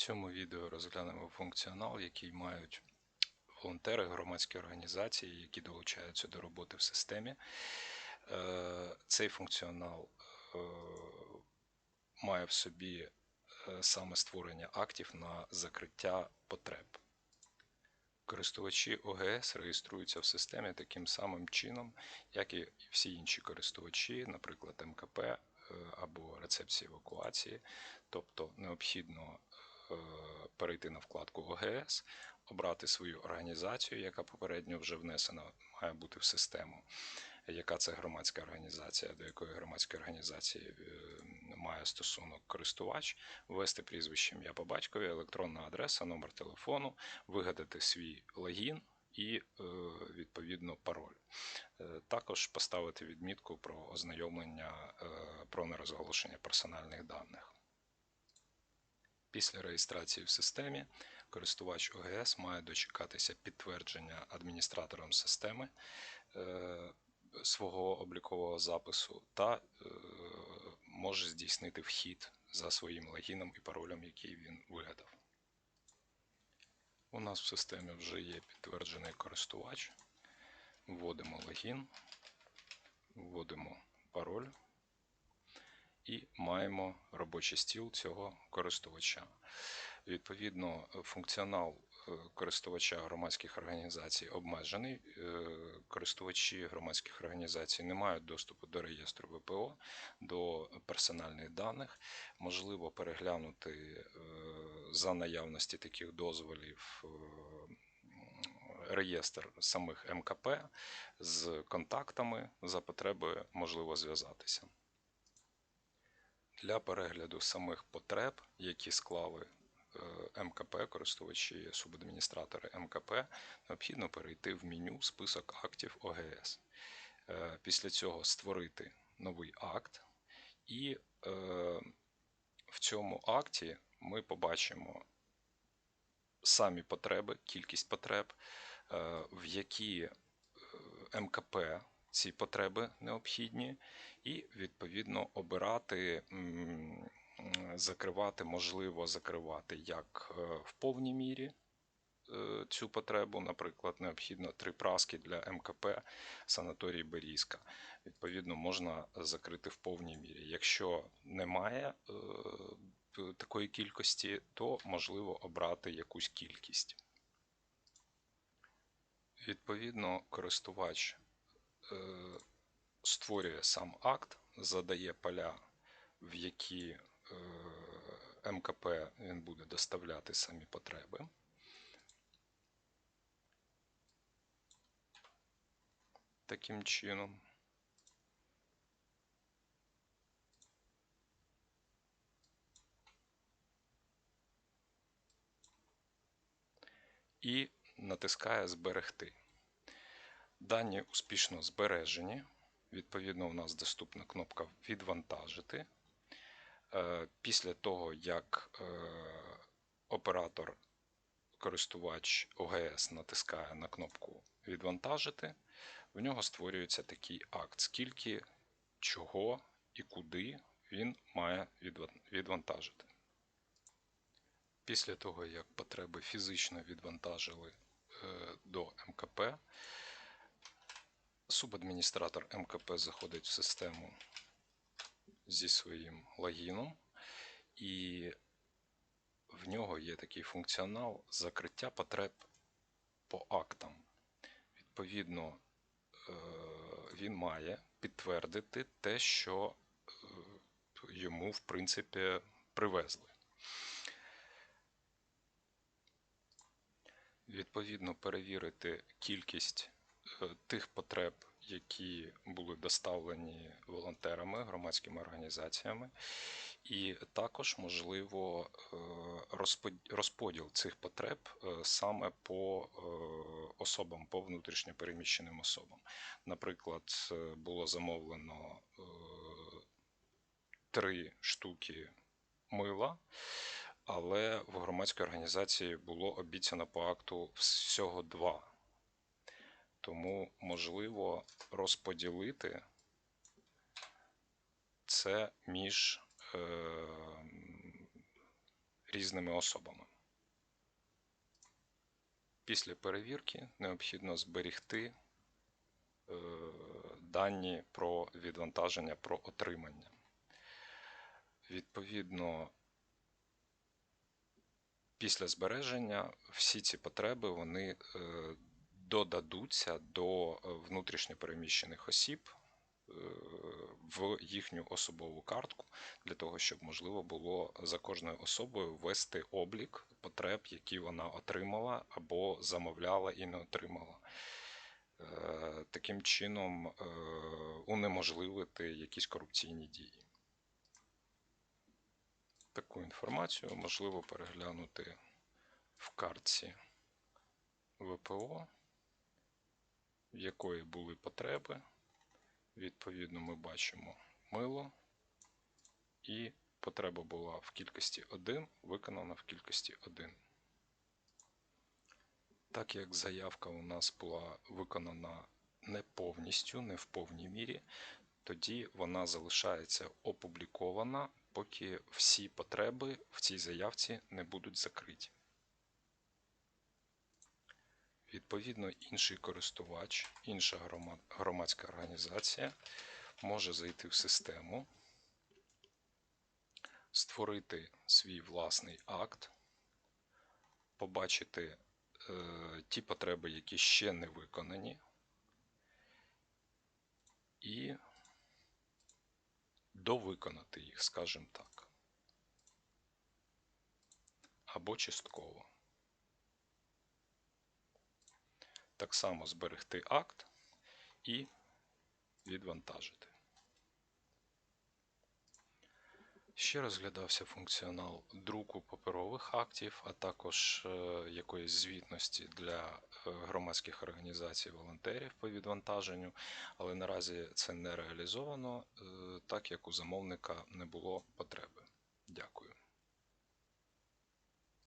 цьому відео розглянемо функціонал, який мають волонтери, громадські організації, які долучаються до роботи в системі. Е, Цей функціонал е, має в собі е, саме створення актів на закриття потреб. Користувачі ОГС реєструються в системі таким самим чином, як і всі інші користувачі, наприклад, МКП або рецепції евакуації. Тобто необхідно перейти на вкладку ОГС, обрати свою організацію, яка попередньо вже внесена, має бути в систему. Яка це громадська організація, до якої громадської організації е, має стосунок користувач, ввести прізвище ім'я по батькові, електронна адреса, номер телефону, вигадати свій логін і е, відповідно пароль. Е, Також поставити відмітку про ознайомлення е, про нерозголошення персональних даних. Після реєстрації в системі користувач ОГС має дочекатися підтвердження адміністратором системи е, свого облікового запису та е, може здійснити вхід за своїм логіном і паролем, який він вигадав. У нас в системі вже є підтверджений користувач. Вводимо логін, вводимо пароль і маємо робочий стіл цього користувача. Відповідно, функціонал е, користувача громадських організацій обмежений. Е, Користувачі громадських організацій не мають доступу до реєстру ВПО, до персональних даних. Можливо переглянути е, за наявності таких дозволів. Реєстр самих МКП з контактами за потреби можливо зв'язатися. Для перегляду самих потреб, які склали е, МКП, користувачі субадміністратори МКП, необхідно перейти в меню список актів ОГС. Е, Після цього створити новий акт, і е, в цьому акті ми побачимо самі потреби, кількість потреб, в які МКП ці потреби необхідні, і відповідно обирати, закривати, можливо, закривати як е, в повній мірі е, цю потребу. Наприклад, необхідно три праски для МКП санаторій Берізка. Відповідно, можна закрити в повній мірі. Якщо немає е, такої кількості, то можливо обрати якусь кількість. Відповідно, користувач створює сам акт, задає поля, в які МКП він буде доставляти самі потреби. Таким чином. І натискає Зберегти. Дані успішно збережені. Відповідно, у нас доступна кнопка Відвантажити. Е, після того, як е, оператор користувач ОГС натискає на кнопку Відвантажити, в нього створюється такий акт, скільки, чого і куди він має відвантажити. Після того, як потреби фізично відвантажили е, до МКП, Субадміністратор МКП заходить в систему зі своїм логіном, і в нього є такий функціонал закриття потреб по актам. Відповідно, е, він має підтвердити те, що е, йому, в принципі, привезли. Відповідно, перевірити кількість Е, тих потреб, які були доставлені волонтерами, громадськими організаціями, і також можливо е, розподіл цих потреб е, саме по особам, по внутрішньо переміщеним особам. Наприклад, було замовлено три штуки мила. Але в громадській організації було обіцяно по акту всього два. Тому можливо розподілити це між е, різними особами. Після перевірки необхідно зберігти е, дані про відвантаження, про отримання. Відповідно, після збереження всі ці потреби вони е, додадуться до е, внутрішньопереміщених осіб е, в їхню особову картку для того, щоб можливо було за кожною особою ввести облік потреб, які вона отримала або замовляла і не отримала. Е, Таким чином унеможливити якісь корупційні дії. Таку інформацію можливо переглянути в картці ВПО, в якої були потреби. Відповідно, ми бачимо мило, і потреба була в кількості 1, виконана в кількості 1. Так як заявка у нас була виконана не повністю, не в повній мірі, тоді вона залишається опублікована, поки всі потреби в цій заявці не будуть закриті. Відповідно, інший користувач, інша громадська організація може зайти в систему, створити свій власний акт, побачити е, ті потреби, які ще не виконані, і довиконати їх, скажімо так, або частково. Так само зберегти акт і відвантажити. Ще розглядався функціонал друку паперових актів, а також е, якоїсь звітності для е, громадських організацій волонтерів по відвантаженню, але наразі це не реалізовано, е, так як у замовника не було потреби.